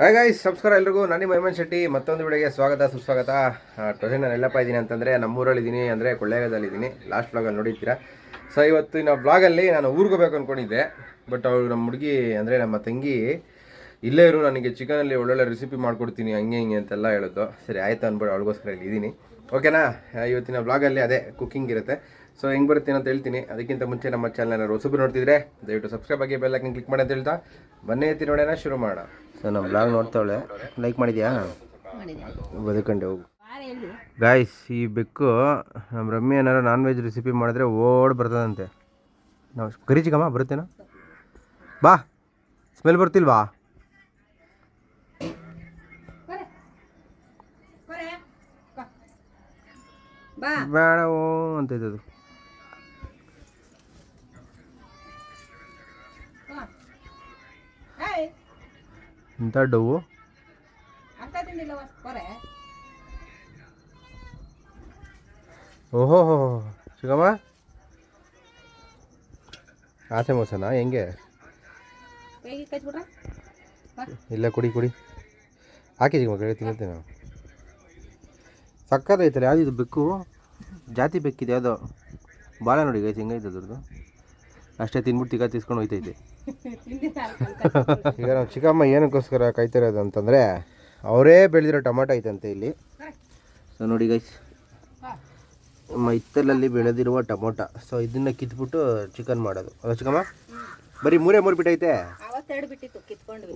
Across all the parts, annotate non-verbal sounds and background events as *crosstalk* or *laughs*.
Hi guys ನಮಸ್ಕಾರ ಎಲ್ರಿಗೂ. ನಾನು ಮೈಮನ್ ಶೆಟ್ಟಿ. ಮತ್ತೊಂದು ವಿಡಿಯೋಗೆ ಸ್ವಾಗತ, ಸುಸ್ವಾಗತ. ಟೊಸೆ ನಾನು ಎಲ್ಲಪ್ಪ ಇದ್ದೀನಿ ಅಂತಂದರೆ ನಮ್ಮೂರಲ್ಲಿದ್ದೀನಿ ಅಂದರೆ ಕೊಳ್ಳೇಗಾಲದಲ್ಲಿದ್ದೀನಿ ಲಾಸ್ಟ್ ವ್ಲಾಗಲ್ಲಿ ನೋಡಿರ್ತೀರಾ. ಸೊ ಇವತ್ತಿನ ಬ್ಲಾಗಲ್ಲಿ ನಾನು ಊರಿಗೆ ಹೋಗ್ಬೇಕು ಅಂದ್ಕೊಂಡಿದ್ದೆ ಬಟ್ ಅವ್ರು ನಮ್ಮ ಹುಡುಗಿ ಅಂದರೆ ನಮ್ಮ ತಂಗಿ ಇಲ್ಲೇ ಇರು, ನನಗೆ ಚಿಕನಲ್ಲಿ ಒಳ್ಳೊಳ್ಳೆ ರೆಸಿಪಿ ಮಾಡ್ಕೊಡ್ತೀನಿ, ಹಂಗೆ ಹಿಂಗೆ ಅಂತೆಲ್ಲ ಹೇಳಿದ್ದು ಸರಿ, ಆಯಿತು ಅಂದ್ಬಿಟ್ಟು ಅವಳಿಗೋಸ್ಕರ ಇಲ್ಲಿ ಇದ್ದೀನಿ. ಓಕೆನಾ ಇವತ್ತಿನ ಬ್ಲಾಗಲ್ಲಿ ಅದೇ ಕುಕ್ಕಿಂಗ್ ಇರುತ್ತೆ. ಸೊ ಹೆಂಗೆ ಬರುತ್ತೆ ಅಂತ ಹೇಳ್ತೀನಿ. ಅದಕ್ಕಿಂತ ಮುಂಚೆ ನಮ್ಮ ಚಾನಲ್ನ ಹೊಸಬ್ರು ನೋಡ್ತಿದ್ರೆ ದಯವಿಟ್ಟು ಸಬ್ಸ್ಕ್ರೈಬ್ ಆಗಿ ಬೆಲ್ ಐಕನ್ ಕ್ಲಿಕ್ ಮಾಡಿ ಅಂತ ಹೇಳ್ತಾ. ಬನ್ನಿ ಎತ್ತಿ ನೋಡೋಣ, ಶುರು ಮಾಡೋಣ. ಸೊ ನಮ್ಮ ಬ್ಲಾಗ್ ನೋಡ್ತಾವಳೆ. ಲೈಕ್ ಮಾಡಿದ್ಯಾ? ಬದುಕಂಡೆ ಹೋಗು. ಗಾಯ್ಸ್ ಈ ಬೆಕ್ಕು ನಮ್ಮ ರಮ್ಮಿ ಏನಾರು ನಾನ್ ವೆಜ್ ರೆಸಿಪಿ ಮಾಡಿದ್ರೆ ಓಡ್ ಬರ್ತದಂತೆ. ನಾವು ಕರಿ ಚಿಕ್ಕಮ್ಮ ಬರುತ್ತೇನೋ? ಬಾ. ಸ್ಮೆಲ್ ಬರ್ತಿಲ್ವಾ? ಬೇಡವೋ ಬೇಡ ಓ ಅಂತ ಇದ್ದದು ಇಂಥ ಡವು. ಓಹೋ ಹೋ ಸಿಗಮ್ಮ ಆಸೆ ಮೋಸನಾ? ಹೆಂಗೆ? ಇಲ್ಲ ಕುಡಿ ಕುಡಿ. ಹಾಕಿ ಚಿಕ್ಕಮ್ಮ ಕಡೆ ತಿನ್ನುತ್ತೇನೆ ನಾವು ಸಕ್ಕತ್ತೈತಲ್ಲ ಯಾವ್ದು ಇದು ಬೆಕ್ಕು? ಜಾತಿ ಬೆಕ್ಕಿದೆ ಯಾವುದೋ. ಬಾಳ ನೋಡಿ ಗೈಸ್ ಹೆಂಗೈತೆ ಅದ್ರದ್ದು? ಅಷ್ಟೇ ತಿನ್ಬಿಟ್ಟು ತಿಕ್ಕ ತಿಸ್ಕೊಂಡು ಹೋಯ್ತೈತೆ ಈಗ ನಾವು ಚಿಕ್ಕಮ್ಮ ಏನಕ್ಕೋಸ್ಕರ ಕಾಯ್ತಿರೋದು ಅಂತಂದರೆ ಅವರೇ ಬೆಳೆದಿರೋ ಟೊಮಾಟೊ ಐತಂತೆ ಇಲ್ಲಿ. ಸೊ ನೋಡಿ ಗೈಸ್ ನಮ್ಮ ಇತ್ತಲಲ್ಲಿ ಬೆಳೆದಿರುವ ಟೊಮೊಟೊ. ಸೊ ಇದನ್ನ ಕಿತ್ಬಿಟ್ಟು ಚಿಕನ್ ಮಾಡೋದು. ಅಲ್ಲ ಚಿಕ್ಕಮ್ಮ? ಬರೀ ಮೂರೇ ಮೂರು ಬಿಟ್ಟೈತೆ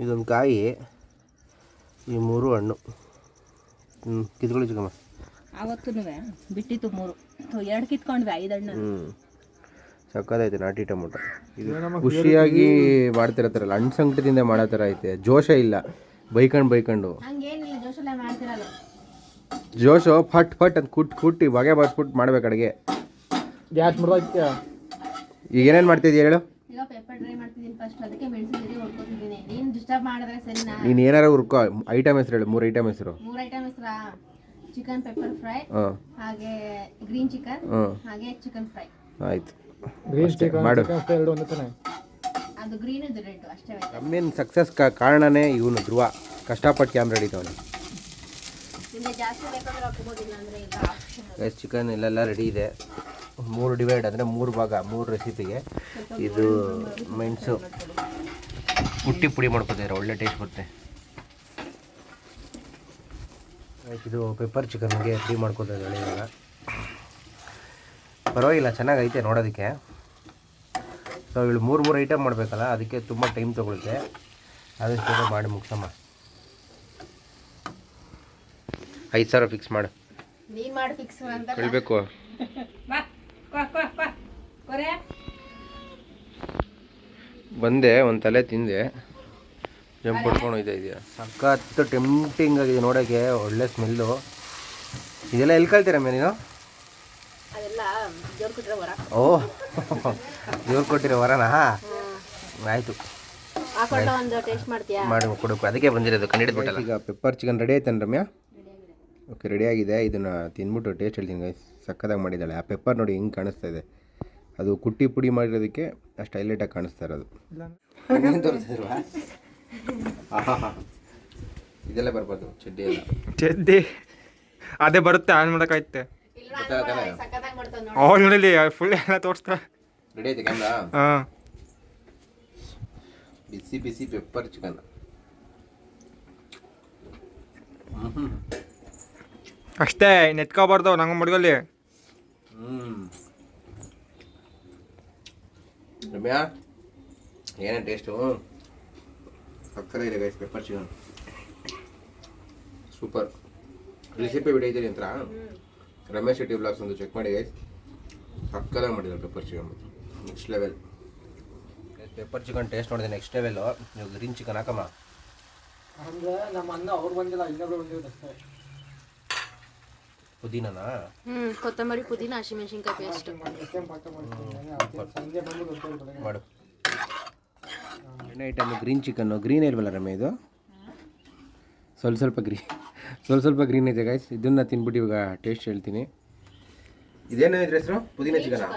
ಇದೊಂದು ಕಾಯಿ ಈ ಮೂರು ಹಣ್ಣು. ಹ್ಞೂ ಕಿತ್ಕೊಳ್ಳಿ ಚಿಕ್ಕಮ್ಮ. ಅವತ್ತು ಬಿಟ್ಟಿತ್ತು ಮೂರು. ಎರಡು ಕಿತ್ಕೊಂಡ್ವಿ ಐದು ಹಣ್ಣು. ಹ್ಞೂ ಸಕ್ಕದೈತೆ ನಾಟಿ ಟೊಮೊಟೊ. ಇದು ಖುಷಿಯಾಗಿ ಮಾಡ್ತಿರತ್ತಾರಲ್ಲ ಅಣ್ಣ ಸಂಕಟದಿಂದ ಮಾಡೋ ಥರ ಐತೆ. ಜೋಶ ಇಲ್ಲ ಬೈಕಂಡು ಬೈಕಂಡು. ಜೋಶ ಫಟ್ ಫಟ್ ಅಂತ ಕುಟ್ ಕುಟ್ಟಿ ಬಗೆ ಬರ್ಸ್ಬಿಟ್ಟು ಮಾಡ್ಬೇಕು ಅಡುಗೆ. ಈಗ ಏನೇನು ಮಾಡ್ತಿದ್ಯಾ ಹೇಳು? ಈಗ ಪೇಪರ್ ಡ್ರೈ ಮಾಡ್ತಿದ್ದೀನಿ ಫಸ್ಟ್ ಅದಕ್ಕೆ ಮೆಣಸಿನ ಹೊಡ್ಕೊತಿದ್ದೀನಿ ನೀನು ಏನಾರು ಹುರ್ಕೋ ಐಟಮ್ ಹೆಸರು ಹೇಳು ಮೂರು ಐಟಮ್ ಹೆಸರು. ಮೂರು ಐಟಮ್ ಹೆಸರಾ? ಚಿಕನ್ ಪೆಪ್ಪರ್ ಫ್ರೈ ಹಾಂ. ಹಾಗೆ ಗ್ರೀನ್ ಚಿಕನ್ ಹಾಗೆ ಚಿಕನ್ ಫ್ರೈ. ಆಯ್ತು. ಅಷ್ಟೇ, ಮಾಡು. ಅದು ಗ್ರೀನ್ ಇದು ರೆಡ್ ಅಷ್ಟೇ ನಮ್ಮೇನು ಸಕ್ಸಸ್ ಕಾರಣನೇ ಇವನು ಧ್ರುವ. ಕಷ್ಟಪಟ್ಟು ಕ್ಯಾಮ್ರಾ ಹಿಡಿತವನು ಚಿಕನ್ ಇಲ್ಲೆಲ್ಲ ರೆಡಿ ಇದೆ. ಮೂರು ಡಿವೈಡ್ ಅಂದರೆ ಮೂರು ಭಾಗ ಮೂರು ರೆಸಿಪಿಗೆ ಇದು ಮೆಣಸು. ಪುಟ್ಟಿ ಪುಡಿ ಮಾಡ್ಕೊತಿದ್ದಾರೆ ಒಳ್ಳೆ ಟೇಸ್ಟ್ ಬರುತ್ತೆ. ಇದು ಪೆಪ್ಪರ್ ಚಿಕನ್ಗೆ ಫ್ರೀ ಮಾಡ್ಕೊತಾ ಇದ್ದಾಳೆ ಇವಾಗ. ಪರವಾಗಿಲ್ಲ ಚೆನ್ನಾಗೈತೆ ನೋಡೋದಕ್ಕೆ. ಸೊ ಇವಳು ಮೂರು ಮೂರು ಐಟಮ್ ಮಾಡಬೇಕಲ್ಲ ಅದಕ್ಕೆ ತುಂಬ ಟೈಮ್ ತೊಗೊಳುತ್ತೆ. ಆದಷ್ಟು ಬೇಗ ಮಾಡಿ ಮುಗಿಸಮ್ಮ. ಐದು ಸಾವಿರ ಫಿಕ್ಸ್ ಮಾಡು. ನೀನು ಮಾಡಿ ಫಿಕ್ಸ್ ಅಂತ ಹೇಳ್ಬೇಕು *laughs* ಬಾ ಕೊ ಕೊ ಕೊ ಕೊರೆ. ಬಂದೆ ಒಂದು ತಲೆ ತಿಂದೆ. ಜಂಪ್ ಹೊಡ್ಕೊಂಡು ಹೋಯ್ತಾ ಇದೆಯಾ. ಸಖತ್ತು ಟೆಂಪ್ಟಿಂಗ್ ಆಗಿದೆ ನೋಡೋಕ್ಕೆ ಒಳ್ಳೆ ಸ್ಮೆಲ್ಲು ಇದೆಲ್ಲ ಎಲ್ಲಿ ಕಲ್ತೀರಮ್ಮ ನೀನು? ಅದೆಲ್ಲ ಜೋರ್ ಕೊಟ್ರೆ ಓ ಕೊಟ್ಟಿರೋ ವರನಾ? ಆಯಿತು. ಹಾಕೊಂಡು ಒಂದು ಟೇಸ್ಟ್ ಮಾಡ್ತೀಯಾ? ಮಾಡಿ ಕೊಡಬೇಕು ಅದಕ್ಕೆ ಬಂದಿರೋದು ಕಂಡಿಡಿದ ಬಿಟ್ಟಲ್ಲ ಈಗ ಪೆಪ್ಪರ್ ಚಿಕನ್ ರೆಡಿ ಆಯ್ತಾನೆ ರಮ್ಯಾ? ಓಕೆ ರೆಡಿ ಆಗಿದೆ. ಇದನ್ನು ತಿಂದ್ಬಿಟ್ಟು ಟೇಸ್ಟ್ ಹೇಳ್ತೀನಿ ಗೈಸ್ ಸಕ್ಕದಾಗಿ ಮಾಡಿದ್ದಾಳೆ. ಆ ಪೆಪ್ಪರ್ ನೋಡಿ ಹಿಂಗೆ ಕಾಣಿಸ್ತಾ ಇದೆ. ಅದು ಕುಟ್ಟಿ ಪುಡಿ ಮಾಡಿರೋದಕ್ಕೆ ಅಷ್ಟು ಹೈಲೈಟಾಗಿ ಕಾಣಿಸ್ತಾ ಇರೋದು. ಇದೆಲ್ಲ ಬರ್ಬೋದು ಚಡ್ಡಿ ಎಲ್ಲ. ಚಡ್ಡಿ. ಅದೇ ಬರುತ್ತೆ ಆನ್ ಮಾಡೋಕ್ಕಾಯ್ತೆ. ಅವ್ರು ನೋಡಲಿ ಫುಲ್ ಎಲ್ಲ ತೋರಿಸ್ತಾ ರೆಡಿ ಆಯ್ತು ಕ್ಯಾಮ್ರಾ ಹಾಂ. ಬಿಸಿ ಬಿಸಿ ಪೆಪ್ಪರ್ ಚಿಕನ್ ಅಷ್ಟೇ ನೆತ್ಕೋಬಾರ್ದು ನಂಗೆ ಮಡ್ಗಲ್ಲಿ. ಹ್ಞೂ ರಮ್ಯಾ ಏನೇ ಟೇಸ್ಟು ಸಕ್ಕರೆ ಇದೆ guys pepper chicken super recipe video ಇದೆ ಅಂತ ರಮೇಶ್ ಶೆಟ್ಟಿ ಬ್ಲಾಗ್ಸ್ ಒಂದು ಚೆಕ್ ಮಾಡಿ ಗೈಸ್ ಸಕ್ಕದಾಗಿ ಮಾಡಿದ್ದಾರೆ pepper chicken next level pepper chicken taste ನೋಡಿದೆ ನೆಕ್ಸ್ಟ್ ಲೆವೆಲ್ಲು ನೀವು ಗ್ರೀನ್ ಚಿಕನ್ ಹಾಕಮ್ಮ. ಪುದೀನನಾ? ಹ್ಮ್ ಕೊತ್ತಂಬರಿ ಪುದೀನ ಹಸಿಮೆಣಸಿನ್ಕಾಯಿ ಪೇಸ್ಟ್ ಮಾಡು. ಎಣ್ಣೆ ಐಟಮ್ ಗ್ರೀನ್ ಚಿಕನ್ ಗ್ರೀನ್ ಇಲ್ವಲ್ಲ ರಮ್ಯ ಇದು? ಸ್ವಲ್ಪ ಸ್ವಲ್ಪ ಗ್ರೀನ್ ಸ್ವಲ್ಪ ಸ್ವಲ್ಪ ಗ್ರೀನ್ ಇದೆ ಗೈಸ್ ಇದನ್ನ ತಿನ್ಬಿಟ್ಟು ಇವಾಗ ಟೇಸ್ಟ್ ಹೇಳ್ತೀನಿ. ಇದೇನು ಇದ್ರ ಹೆಸರು? ಪುದೀನ ಚಿಕನಾ?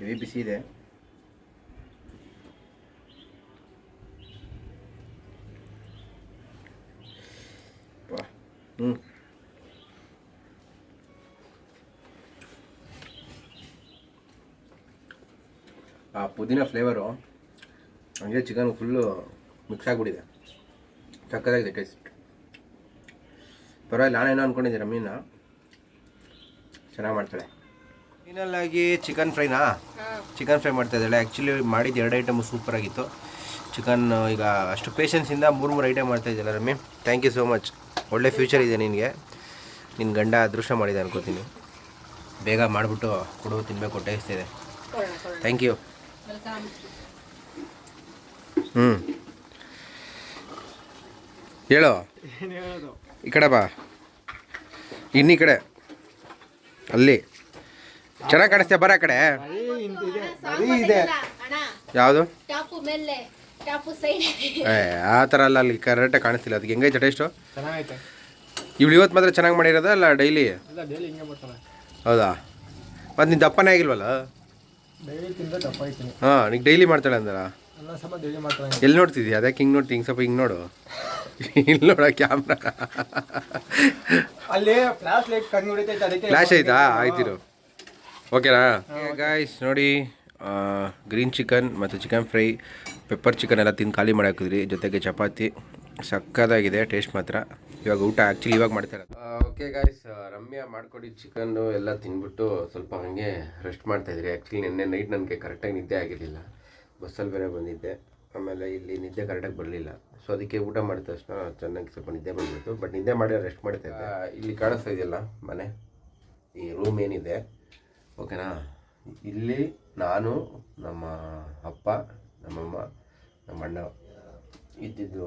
ಇವಿ ಬಿಸಿ ಇದೆ. ಹ್ಞೂ ಆ ಪುದೀನ ಫ್ಲೇವರು ಹಂಗೆ ಚಿಕನ್ ಫುಲ್ಲು ಮಿಕ್ಸ್ ಆಗಿಬಿಟ್ಟಿದೆ. ಸಕ್ಕದಾಗಿದೆ ಟೇಸ್ಟ್ ಪರವಾಗಿಲ್ಲ ನಾನೇನೋ ಅಂದ್ಕೊಂಡಿದ್ದೀರಾ ಮೀನು ಚೆನ್ನಾಗಿ ಮಾಡ್ತಾಳೆ. ಫೈನಲ್ ಆಗಿ ಚಿಕನ್ ಫ್ರೈನಾ? ಚಿಕನ್ ಫ್ರೈ ಮಾಡ್ತಾ ಇದ್ದಾಳೆ. ಆ್ಯಕ್ಚುಲಿ ಮಾಡಿದ್ದು ಎರಡು ಐಟಮ್ ಸೂಪರಾಗಿತ್ತು ಚಿಕನ್ ಈಗ ಅಷ್ಟು ಪೇಷನ್ಸಿಂದ ಮೂರು ಮೂರು ಐಟಮ್ ಮಾಡ್ತಾ ಇದ್ದಾಳೆ Rammi thank you so much ಒಳ್ಳೆ ಫ್ಯೂಚರ್ ಇದೆ ನಿನಗೆ. ನಿನ್ನ ಗಂಡ ಅದೃಷ್ಟ ಮಾಡಿದೆ ಅನ್ಕೋತೀನಿ. ಬೇಗ ಮಾಡಿಬಿಟ್ಟು ಕೊಡು ತಿನ್ಬೇಕು ಟೇಸ್ಟ್ ಇದೆ. ಥ್ಯಾಂಕ್ ಯು ವೆಲ್ಕಮ್ ಹ್ಞೂ ಹೇಳು ಈ ಕಡೆ ಬಾ. ಇನ್ನೀ ಕಡೆ. ಅಲ್ಲಿ. ಚೆನ್ನಾಗಿ ಕಾಣಿಸ್ತೀಯ? ಬರ ಆ ಕಡೆ. ಯಾವುದು? ಏ ಆ ಥರ ಅಲ್ಲ ಅಲ್ಲಿ ಕರೆಕ್ಟಾಗಿ ಕಾಣಿಸ್ತಿಲ್ಲ. ಅದಕ್ಕೆ ಹೆಂಗೈತೆ ಟೇಸ್ಟು ಇವ್ಳು ಇವಳು ಇವತ್ತು ಮಾತ್ರ ಚೆನ್ನಾಗಿ ಮಾಡಿರೋದ ಅಲ್ಲ ಡೈಲಿ ಹೌದಾ? ಮತ್ತು ನೀನು ದಪ್ಪನೇ ಆಗಿಲ್ವಲ್ಲ? ಹಾಂ ನೀನು ಡೈಲಿ ಮಾಡ್ತಾಳೆ ಅಂದಲ್ಲ. ಎಲ್ಲಿ ನೋಡ್ತಿದ್ಯಾ? ಅದಕ್ಕೆ ಹಿಂಗೆ ನೋಡ್ತಿ ಹಿಂಗೆ ಸ್ವಲ್ಪ ಹಿಂಗೆ ನೋಡು. ಇಲ್ಲಿ ನೋಡ ಕ್ಯಾಮ್ರಾ ಅಲ್ಲಿ ಫ್ಲಾಶ್ ಲೈಟ್ ಕಣ್ಣು ಹೊಡಿತೈತೆ ಅದಕ್ಕೆ ಫ್ಲಾಶ್ ಆಯ್ತಾ ಆಯ್ತಿರು ಓಕೆನಾ ಗಾಯ್ಸ್ ನೋಡಿ ಗ್ರೀನ್ ಚಿಕನ್ ಮತ್ತು ಚಿಕನ್ ಫ್ರೈ ಪೆಪ್ಪರ್ ಚಿಕನ್ ಎಲ್ಲ ತಿಂದು ಖಾಲಿ ಮಾಡಿ ಹಾಕಿದ್ರಿ. ಜೊತೆಗೆ ಚಪಾತಿ. ಸಕ್ಕದಾಗಿದೆ ಟೇಸ್ಟ್ ಮಾತ್ರ. ಇವಾಗ ಊಟ ಆ್ಯಕ್ಚುಲಿ ಇವಾಗ ಮಾಡ್ತಾರೆ ಓಕೆ ಗಾಯ್ಸ್ ರಮ್ಯಾ ಮಾಡ್ಕೊಡಿ ಚಿಕನ್ನು ಎಲ್ಲ ತಿಂದ್ಬಿಟ್ಟು ಸ್ವಲ್ಪ ಹಾಗೆ ರೆಸ್ಟ್ ಮಾಡ್ತಾಯಿದ್ರಿ ಆ್ಯಕ್ಚುಲಿ ನಿನ್ನೆ ನೈಟ್ ನನಗೆ ಕರೆಕ್ಟಾಗಿ ನಿದ್ದೆ ಆಗಿರಲಿಲ್ಲ. ಬಸ್ಸಲ್ಲಿ ಬೇರೆ ಬಂದಿದ್ದೆ. ಆಮೇಲೆ ಇಲ್ಲಿ ನಿದ್ದೆ ಕರೆಕ್ಟಾಗಿ ಬರಲಿಲ್ಲ. ಸೊ ಅದಕ್ಕೆ ಊಟ ಮಾಡಿದ ತಕ್ಷಣ ಚೆನ್ನಾಗಿ ಸ್ವಲ್ಪ ನಿದ್ದೆ ಬಂದಿತ್ತು ಬಟ್ ನಿದ್ದೆ ಮಾಡಿ ರೆಸ್ಟ್ ಮಾಡ್ತಾ ಇದ್ದೆ. ಇಲ್ಲಿ ಕಾಣಿಸ್ತಾ ಇದೆಯಲ್ಲ ಮನೆ? ಈ ರೂಮ್ ಏನಿದೆ? ಓಕೆನಾ ಇಲ್ಲಿ ನಾನು, ನಮ್ಮ ಅಪ್ಪ, ನಮ್ಮಮ್ಮ ನಮ್ಮ ಅಣ್ಣ ಇದ್ದಿದ್ದು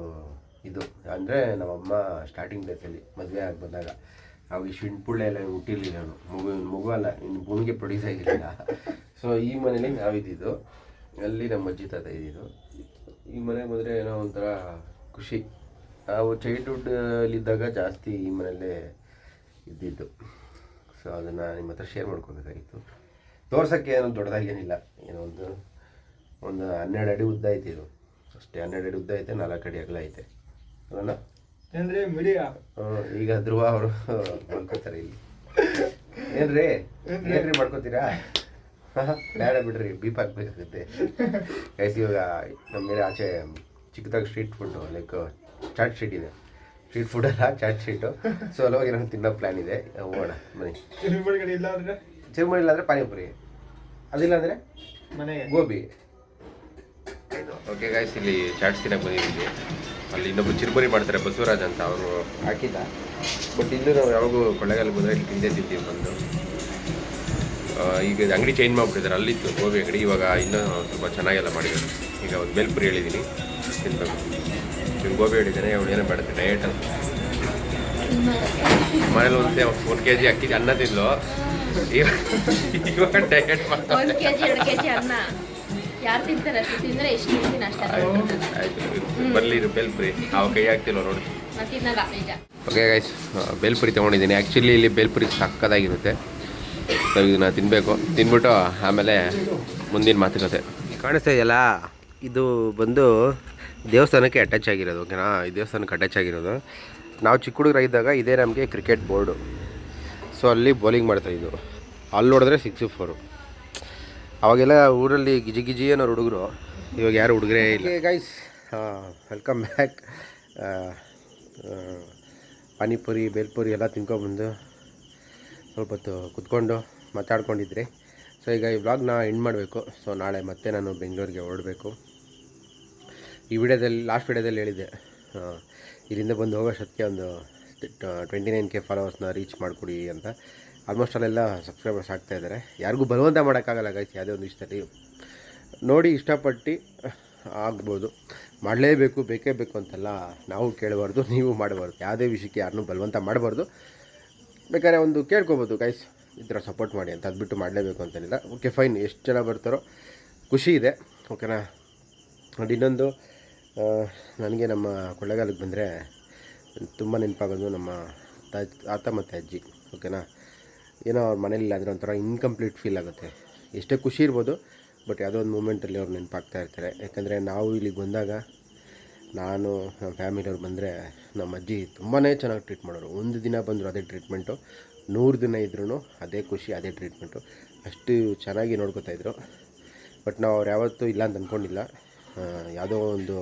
ಇದು. ಅಂದರೆ ನಮ್ಮಮ್ಮ ಸ್ಟಾರ್ಟಿಂಗ್ ಡೇಸಲ್ಲಿ ಮದುವೆ ಆಗಿ ಬಂದಾಗ. ಅವಾಗ ಈ ಶಿಣ್ಪುಳ್ಳೆ ಎಲ್ಲ ಹುಟ್ಟಿರಲಿಲ್ಲ ನಾನು ಮಗು ಮಗು ಅಲ್ಲ, ಇನ್ನು ಭೂಮಿಗೆ ಪ್ರೊಡ್ಯೂಸ್ ಆಗಿರಲಿಲ್ಲ. ಸೊ ಈ ಮನೇಲಿ ನಾವಿದ್ದಿದ್ದು. ಅಲ್ಲಿ ನಮ್ಮ ಅಜ್ಜಿ ತಾತ ಇದ್ದಿದ್ದು. ಈ ಮನೆಗೆ ಬಂದರೆ ಏನೋ ಒಂಥರ ಖುಷಿ. ನಾವು ಚೈಲ್ಡ್ಹುಡ್ಡಲ್ಲಿದ್ದಾಗ ಜಾಸ್ತಿ ಈ ಮನೆಯಲ್ಲೇ ಇದ್ದಿದ್ದು. ಸೊ ಅದನ್ನು ನಿಮ್ಮ ಹತ್ರ ಶೇರ್ ಮಾಡ್ಕೋಬೇಕಾಗಿತ್ತು ತೋರ್ಸೋಕ್ಕೆ ಏನೋ ದೊಡ್ಡದಾಗೇನಿಲ್ಲ ಏನೋ ಒಂದು ಒಂದು ಹನ್ನೆರಡು ಅಡಿ ಉದ್ದ ಐತೆ ಇದು. ಅಷ್ಟೇ ಹನ್ನೆರಡು ಅಡಿ ಉದ್ದ ಐತೆ ನಾಲ್ಕು ಅಡಿ ಅಗಲ ಐತೆ. ಅಲ್ಲ ಅಂದರೆ ಮಿಡಿಯ? ಈಗ ಧ್ರುವ ಅವರು ಮಾಡ್ಕೋತಾರೆ ಇಲ್ಲಿ. ಏನ್ರಿ? ಏನ್ರಿ ಮಾಡ್ಕೋತೀರಾ? ಬೇಡ ಬಿಡ್ರಿ ಬೀಪ್ ಹಾಕ್ಬೇಕಾಗುತ್ತೆ. ಗೈಸ್ ಇವಾಗ ನಮ್ಮ ಮೇಲೆ ಆಚೆ ಚಿಕ್ಕದಾಗಿ street food like chaat street ಇದೆ. ಸ್ಟ್ರೀಟ್ ಫುಡ್ ಅಲ್ಲ ಚಾಟ್ ಸ್ಟ್ರೀಟು ಸೊ ಅಲ್ಲಿ ಹೋಗಿ ನಾನು ತಿನ್ನೋ ಪ್ಲ್ಯಾನ್ ಇದೆ. ಹೋಗೋಣ ಬನ್ನಿ. ಚಿರುಮಳಿ ಇಲ್ಲ ಅಂದ್ರೆ? ಪಾನಿಪುರಿ. ಅದಿಲ್ಲ ಅಂದರೆ? ಮನೆಗೆ. ಗೋಬಿ. ಓಕೆ ಗಾಯ್ಸ್ ಇಲ್ಲಿ ಚಾಟ್ ತಿನ್ನಕ್ಕೆ ಬಂದಿದ್ದೀವಿ. ಅಲ್ಲಿ ಇನ್ನೊಬ್ರು ಚಿರುಮುರಿ ಮಾಡ್ತಾರೆ ಬಸವರಾಜ್ ಅಂತ. ಅವರು ಹಾಕಿಲ್ಲ ಬಟ್ ಇಲ್ಲೂ ನಾವು ಯಾವಾಗೂ ಕೊಳ್ಳೆಗಾಲ ಬಂದರೆ ಇಲ್ಲಿ ತಿಂದೇ ತಿಂತೀವಿ ಬಂದು. ಈಗ ಅಂಗಡಿ ಚೇಂಜ್ ಮಾಡಿಬಿಟ್ಟಿದ್ದಾರೆ. ಅಲ್ಲಿತ್ತು ಗೋಬಿ ಅಂಗಡಿ. ಇವಾಗ ಇನ್ನೂ ಸ್ವಲ್ಪ ಚೆನ್ನಾಗೆಲ್ಲ ಮಾಡಿದ್ದಾರೆ. ಈಗ ಒಂದು ಬೇಲ್ಪುರಿ ಹೇಳಿದ್ದೀನಿ ತಿನ್ಬೇಕು. ಇವ್ನು ಗೋಬಿ ಹೇಳಿದ್ದೀನಿ. ಅವಳು ಏನೋ ಬೇಡ ಡಯಟ್ ಅಂತ ಮನೇಲಿ ಒಂದು ಒಂದು ಕೆ ಜಿ ಅಕ್ಕಿ ಅನ್ನ ತಿಂದು ಇವಾಗ ಡಯಟ್ ಮಾಡ್ತಾರೆ ಆಯ್ತು. ಬರ್ಲಿ ಇದು ಬೇಲ್ಪುರಿ ಅವ ಕೈ ಹಾಕ್ತಿಲ್ಲ ನೋಡಿ. ಓಕೆ ಗೈಸ್ ಬೇಲ್ಪುರಿ ತೊಗೊಂಡಿದ್ದೀನಿ. ಆ್ಯಕ್ಚುಲಿ ಇಲ್ಲಿ ಬೆಲ್ಪುರಿ ಸಕ್ಕತ್ತಾಗಿರುತ್ತೆ. ಸೊ ಇದನ್ನ ತಿನ್ನಬೇಕು ತಿನ್ಬಿಟ್ಟು ಆಮೇಲೆ ಮುಂದಿನ ಮಾತುಕತೆ. ಕಾಣಿಸ್ತಾ ಇದೆಯಲ್ಲ ಇದು ಬಂದು ದೇವಸ್ಥಾನಕ್ಕೆ ಅಟ್ಯಾಚ್ ಆಗಿರೋದು ಓಕೆನಾ ಈ ದೇವಸ್ಥಾನಕ್ಕೆ ಅಟ್ಯಾಚ್ ಆಗಿರೋದು. ನಾವು ಚಿಕ್ಕ ಹುಡುಗರಾಗಿದ್ದಾಗ ಇದೇ ನಮಗೆ ಕ್ರಿಕೆಟ್ ಬೋರ್ಡು ಸೊ ಅಲ್ಲಿ ಬೌಲಿಂಗ್ ಮಾಡ್ತಾಯಿದ್ದು ಅಲ್ಲಿ ನೋಡಿದ್ರೆ ಸಿಕ್ಸ್ ಫೋರು ಅವಾಗೆಲ್ಲ ಊರಲ್ಲಿ ಗಿಜಿ ಗಿಜಿ ಅನ್ನೋ ಹುಡುಗರು. ಇವಾಗ ಯಾರು ಹುಡುಗರೇ ಇಲ್ಲ. Guys welcome back panipuri bhelpuri ಎಲ್ಲ ತಿನ್ಕೊಬಂದು ಸ್ವಲ್ಪ ಹೊತ್ತು ಕುತ್ಕೊಂಡು ಮಾತಾಡ್ಕೊಂಡಿದ್ರಿ. ಸೊ ಈಗ ಈ ವ್ಲಾಗ್ನ ಎಂಡ್ ಮಾಡಬೇಕು. ಸೊ ನಾಳೆ ಮತ್ತೆ ನಾನು ಬೆಂಗಳೂರಿಗೆ ಹೊರಡಬೇಕು. ಈ ವಿಡಿಯೋದಲ್ಲಿ ಲಾಸ್ಟ್ ವಿಡಿಯೋದಲ್ಲಿ ಹೇಳಿದ್ದೆ ಆ, ಇಲ್ಲಿಂದ ಬಂದು ಹೋಗೋಷ್ಟೊತ್ತಿಗೆ ಒಂದು ಟ್ವೆಂಟಿ ನೈನ್ ಕೆ ಫಾಲೋವರ್ಸ್ನ ರೀಚ್ ಮಾಡಿಕೊಡಿ ಅಂತ. ಆಲ್ಮೋಸ್ಟ್ ಅಲ್ಲೆಲ್ಲ ಸಬ್ಸ್ಕ್ರೈಬರ್ಸ್ ಆಗ್ತಾ ಇದ್ದಾರೆ. ಯಾರಿಗೂ ಬಲವಂತ ಮಾಡೋಕ್ಕಾಗಲ್ಲ ಗೈಸ್ ಯಾವುದೇ ಒಂದು ಇಷ್ಟದಲ್ಲಿ. ನೋಡಿ ಇಷ್ಟಪಟ್ಟು ಆಗ್ಬೋದು. ಮಾಡಲೇಬೇಕು ಬೇಕೇ ಬೇಕು ಅಂತೆಲ್ಲ. ನಾವು ಕೇಳಬಾರ್ದು ನೀವು ಮಾಡಬಾರ್ದು. ಯಾವುದೇ ವಿಷಯಕ್ಕೆ ಯಾರನ್ನೂ ಬಲವಂತ ಮಾಡಬಾರ್ದು. ಬೇಕಾದ್ರೆ ಒಂದು ಕೇಳ್ಕೊಬೋದು ಗೈಸ್ ಈ ಥರ ಸಪೋರ್ಟ್ ಮಾಡಿ ಅಂತ ಅದ್ಬಿಟ್ಟು ಮಾಡಲೇಬೇಕು ಅಂತೇನಿಲ್ಲ ಓಕೆ ಫೈನ್ ಎಷ್ಟು ಜನ ಬರ್ತಾರೋ, ಖುಷಿ ಇದೆ. ಓಕೆನಾ ಅದು ಇನ್ನೊಂದು ನನಗೆ ನಮ್ಮ ಕೊಳ್ಳೆಗಾಲಕ್ಕೆ ಬಂದರೆ ತುಂಬ ನೆನಪಾಗೋದು ನಮ್ಮ ತಾತ ತಾತ ಮತ್ತು ಅಜ್ಜಿ. ಓಕೆನಾ ಏನೋ ಅವ್ರ ಮನೇಲಿ ಆದರೆ ಒಂಥರ ಇನ್ಕಂಪ್ಲೀಟ್ ಫೀಲ್ ಆಗುತ್ತೆ. ಎಷ್ಟೇ ಖುಷಿ ಇರ್ಬೋದು ಬಟ್ ಯಾವುದೋ ಒಂದು ಮೂಮೆಂಟಲ್ಲಿ ಅವ್ರು ನೆನಪಾಗ್ತಾ ಇರ್ತಾರೆ. ಯಾಕಂದರೆ ನಾವು ಇಲ್ಲಿಗೆ ಬಂದಾಗ ನಾನು, ನಮ್ಮ ಫ್ಯಾಮಿಲಿಯವ್ರು ಬಂದರೆ ನಮ್ಮ ಅಜ್ಜಿ ತುಂಬಾ ಚೆನ್ನಾಗಿ ಟ್ರೀಟ್ ಮಾಡೋರು. ಒಂದು ದಿನ ಬಂದರು ಅದೇ ಟ್ರೀಟ್ಮೆಂಟು ನೂರು ದಿನ ಇದ್ರೂ ಅದೇ ಖುಷಿ, ಅದೇ ಟ್ರೀಟ್ಮೆಂಟು ಅಷ್ಟು ಚೆನ್ನಾಗಿ ನೋಡ್ಕೋತಾ ಇದ್ರು. ಬಟ್ ನಾವು ಅವ್ರು ಯಾವತ್ತೂ ಇಲ್ಲ ಅಂತ ಅಂದ್ಕೊಂಡಿಲ್ಲ ಯಾವುದೋ ಒಂದು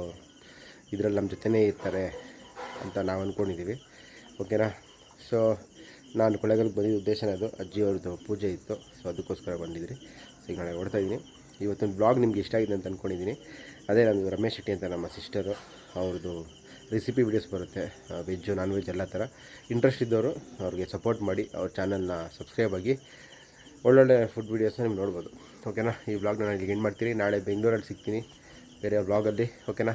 ಇದರಲ್ಲಿ ನಮ್ಮ ಜೊತೆನೇ ಇರ್ತಾರೆ ಅಂತ ನಾವು ಅಂದ್ಕೊಂಡಿದ್ದೀವಿ ಓಕೆನಾ ಸೊ ನಾನು ಕೊಳ್ಳೇಗಾಲಕ್ಕೆ ಬಂದಿದ್ದ ಉದ್ದೇಶನೇ ಅದು. ಅಜ್ಜಿಯವ್ರದ್ದು ಪೂಜೆ ಇತ್ತು. ಸೊ ಅದಕ್ಕೋಸ್ಕರ ಬಂದಿದ್ರಿ. ಸೊ ಈಗ ಹೊಡ್ತಾ ಇದ್ದೀನಿ ಇವತ್ತಿನ ಬ್ಲಾಗ್ ನಿಮ್ಗೆ ಇಷ್ಟ ಆಗಿದೆ ಅಂತ ಅಂದ್ಕೊಂಡಿದ್ದೀನಿ ಅದೇ ನಾನು ರಮೇಶ್ ಶೆಟ್ಟಿ ಅಂತ ನಮ್ಮ ಸಿಸ್ಟರು ಅವ್ರದ್ದು ರೆಸಿಪಿ ವೀಡಿಯೋಸ್ ಬರುತ್ತೆ ವೆಜ್ಜು ನಾನ್ ವೆಜ್ ಎಲ್ಲ ಥರ ಇಂಟ್ರೆಸ್ಟ್ ಇದ್ದವರು ಅವ್ರಿಗೆ ಸಪೋರ್ಟ್ ಮಾಡಿ ಅವ್ರ ಚಾನಲ್ನ ಸಬ್ಸ್ಕ್ರೈಬ್ ಆಗಿ ಒಳ್ಳೊಳ್ಳೆ ಫುಡ್ ವೀಡಿಯೋಸ್ನ ನೀವು ನೋಡ್ಬೋದು. ಓಕೆನಾ ಈ ವ್ಲಾಗ್ನ ನಾನು ಇಲ್ಲಿಗೆ ಎಂಡ್ ಮಾಡ್ತೀನಿ. ನಾಳೆ ಬೆಂಗಳೂರಲ್ಲಿ ಸಿಗ್ತೀನಿ. ಬೇರೆ ವ್ಲಾಗಲ್ಲಿ ಓಕೆನಾ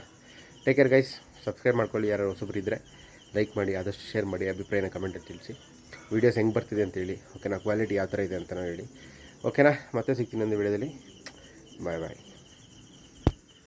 ಟೇಕ್ ಕೇರ್ ಗೈಸ್ ಸಬ್ಸ್ಕ್ರೈಬ್ ಮಾಡ್ಕೊಳ್ಳಿ. ಯಾರು ಹೊಸಬ್ರು ಇದ್ದರೆ ಲೈಕ್ ಮಾಡಿ, ಆದಷ್ಟು ಶೇರ್ ಮಾಡಿ, ಅಭಿಪ್ರಾಯನ ಕಮೆಂಟಲ್ಲಿ ತಿಳಿಸಿ. ವೀಡಿಯೋಸ್ ಹೆಂಗೆ ಬರ್ತಿದೆ ಅಂತೇಳಿ ಓಕೆನಾ ಕ್ವಾಲಿಟಿ ಯಾವ ಥರ ಇದೆ ಅಂತಲೂ ಹೇಳಿ. ಓಕೆನಾ ಮತ್ತೆ ಸಿಗ್ತೀನಿ ಒಂದು ವೀಡಿಯೋದಲ್ಲಿ ಬಾಯ್ ಬಾಯ್